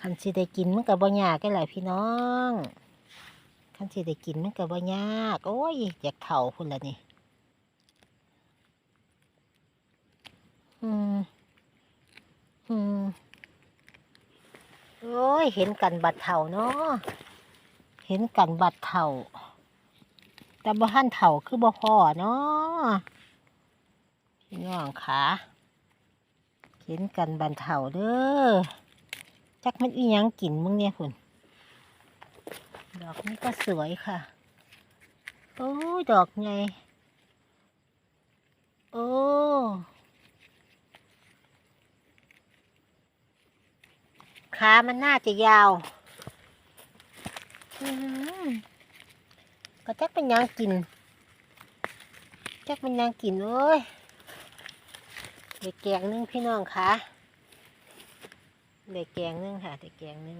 คันสิได้กินมันก็บ่ยากันแหละพี่น้องคันสิได้กินมันก็บ่ยาก โอ้ยอยากเฒ่าพุ่นละนี่อืมอืมโอ้ยเห็นกันบัดเฒ่าเนาะเห็นกันบัดเฒ่าแต่บ่ทันเฒ่าคือบ่พอเนาะพี่น้องขาเห็นกันบัดเฒ่าเด้อ จักมันอียังกินมึงเนี่ยคุณดอกนี้ก็สวยค่ะ โอ้ดอกไงโอ้ขามันน่าจะยาวอือก็จักเป็นยังกิน จักเป็นยังกินเอ้ยเด็กแกงนึงพี่น้องค่ะ ได้แกงนึงค่ะได้แกงนึง